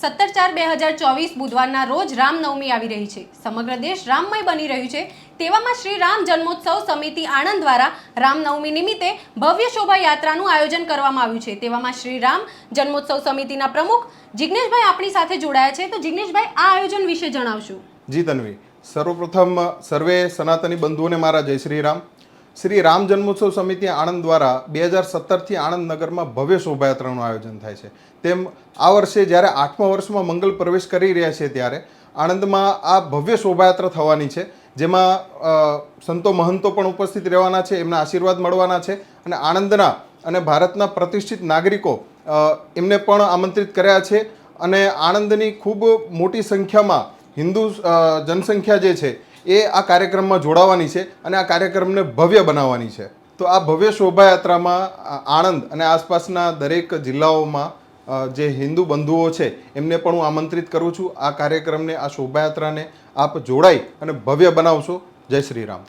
સત્તર ચાર બે હજાર ચોવીસ બુધવારના રોજ રામનવમી આવી રહી છે. સમગ્ર દેશ રામમય બની રહ્યું છે. તેવામાં શ્રી રામ જન્મોત્સવ સમિતિ આણંદ દ્વારા રામનવમી નિમિત્તે ભવ્ય શોભાયાત્રાનું આયોજન કરવામાં આવ્યું છે. તેવામાં શ્રી રામ જન્મોત્સવ સમિતિના પ્રમુખ જિગ્નેશભાઈ આપણી સાથે જોડાયા છે. તો જિગ્નેશભાઈ, આ આયોજન વિશે જણાવશો. જી, તન્વી. સર્વપ્રથમ સર્વે સનાતની બંધુઓને મારા જય શ્રી રામ. શ્રી રામ જન્મોત્સવ સમિતિ આણંદ દ્વારા બે હજાર સત્તરથી આણંદ નગરમાં ભવ્ય શોભાયાત્રાનું આયોજન થાય છે. તેમ આ વર્ષે જ્યારે આઠમા વર્ષમાં મંગલ પ્રવેશ કરી રહ્યા છે ત્યારે આણંદમાં આ ભવ્ય શોભાયાત્રા થવાની છે, જેમાં સંતો મહંતો પણ ઉપસ્થિત રહેવાના છે, એમના આશીર્વાદ મળવાના છે અને આણંદના અને ભારતના પ્રતિષ્ઠિત નાગરિકો એમને પણ આમંત્રિત કર્યા છે. અને આણંદની ખૂબ મોટી સંખ્યામાં હિન્દુ જનસંખ્યા જે છે એ આ કાર્યક્રમમાં જોડાવાની છે અને આ કાર્યક્રમને ભવ્ય બનાવવાની છે. તો આ ભવ્ય શોભાયાત્રામાં આણંદ અને આસપાસના દરેક જિલ્લાઓમાં જે હિન્દુ બંધુઓ છે, એમને પણ હું આમંત્રિત કરું છું. આ કાર્યક્રમને, આ શોભાયાત્રાને આપ જોડાઈ અને ભવ્ય બનાવશો. જય શ્રી રામ.